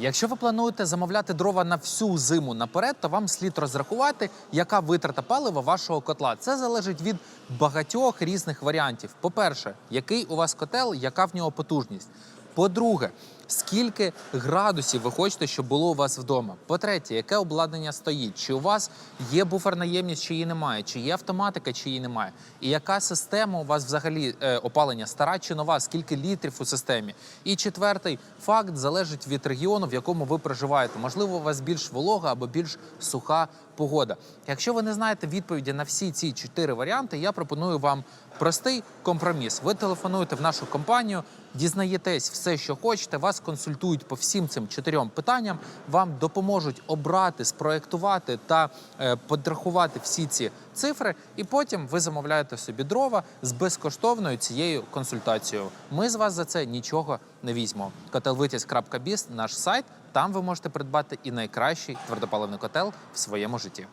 Якщо ви плануєте замовляти дрова на всю зиму наперед, то вам слід розрахувати, яка витрата палива вашого котла. Це залежить від багатьох різних варіантів. По-перше, який у вас котел, яка в нього потужність. По-друге, скільки градусів ви хочете, щоб було у вас вдома. По-третє, яке обладнання стоїть? Чи у вас є буферна ємність, чи її немає, чи є автоматика, чи її немає. І яка система у вас взагалі е, опалення стара чи нова? Скільки літрів у системі? І четвертий факт залежить від регіону, в якому ви проживаєте. Можливо, у вас більш волога або більш суха погода. Якщо ви не знаєте відповіді на всі ці чотири варіанти, я пропоную вам простий компроміс. Ви телефонуєте в нашу компанію, дізнаєтесь все, що хочете. Вас консультують по всім цим чотирьом питанням. Вам допоможуть обрати, спроектувати та е, подрахувати всі ці цифри, і потім ви замовляєте собі дрова з безкоштовною цією консультацією. Ми з вас за це нічого не візьмемо. Котелвитязь.біз – наш сайт. Там ви можете придбати і найкращий твердопаливний котел в своєму житті.